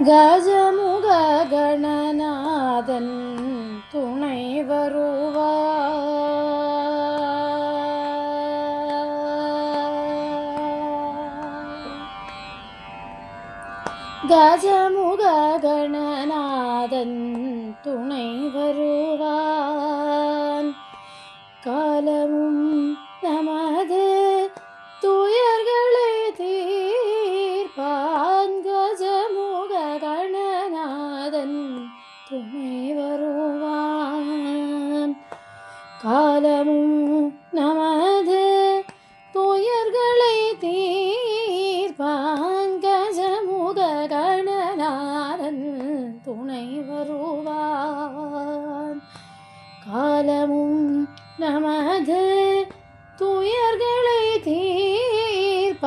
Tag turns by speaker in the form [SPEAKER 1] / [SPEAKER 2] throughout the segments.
[SPEAKER 1] கஜமுக கணநாதன் துணை வருவார் கஜமுக கணநாதன் துணை வருவான் காலமும் நமது துயர்களை தீர்ப்பாங்கசமுக கணநாதன் துணை வருவான். காலமும் நமது துயர்களை தீர்ப்பான்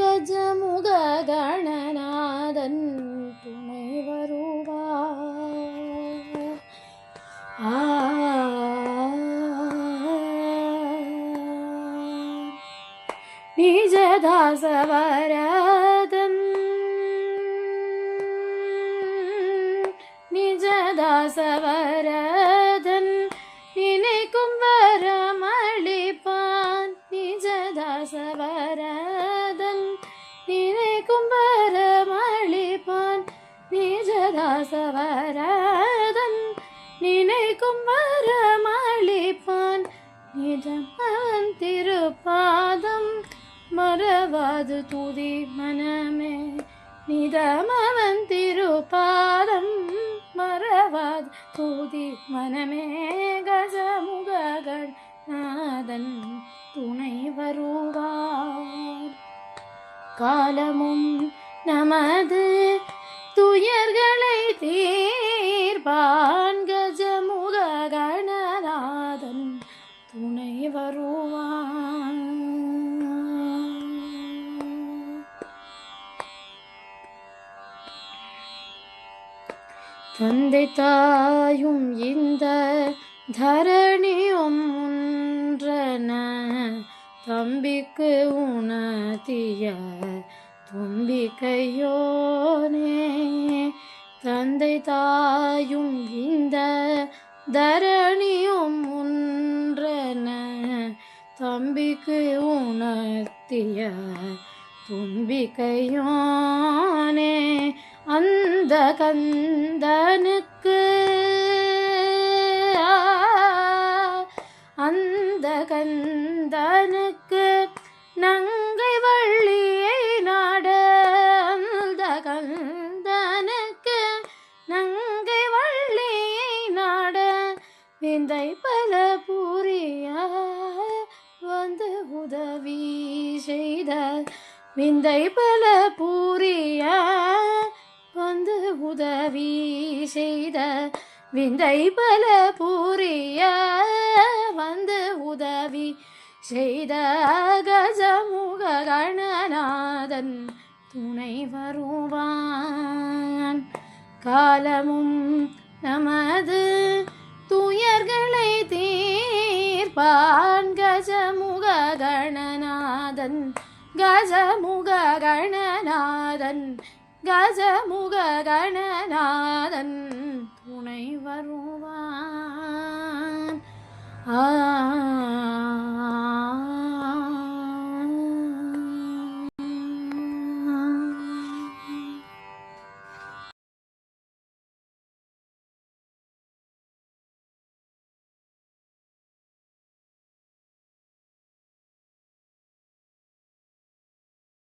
[SPEAKER 1] கஜமுக கணநாதன் துணை வருவான். ஆ നിജദാസവരദം നിജദാസവരദം നിനക്കും വരമളിപ്പാൻ നിജദാസവരദം നിനക്കും വരമളിപ്പാൻ നിജദാസവരദം നിനക്കും വരമളിപ്പാൻ നിജമൻ തിരുപ്പാൻ அது துதி மனமே நிதமவன் திருபாதம் மறவாது. துதி மனமே கஜமுககள் நாதன் துணை வருவார். காலமும் நமது துயர்களை தீர்பான் கஜமுக கணநாதன் துணை வருவான் தந்தை தாயும் இந்த தரணியும் ஒன்றன தம்பிக்கு உணதிய தும்பிக்கையோனே தந்தை தாயும் இந்த தரணியும் ஒன்றன தம்பிக்கு உணர்த்திய தும்பிக்கையோனே அந்த கந்தனுக்கு. அந்த கந்தனுக்கு நங்கை வள்ளியை நாட. அந்த கந்தனுக்கு நங்கை வள்ளியை நாட. விந்தை பல புரிய வந்து உதவி செய்த விந்தை பல பூரி செய்த விந்தை பல பூரிய வந்து உதவி செய்த கஜமுக கணநாதன் துணை வருவான். காலமும் நமது துயர்களை தீர்ப்பான். கஜமுக கணநாதன் கஜமுக கணநாதன் கஜமுக கணநாதன்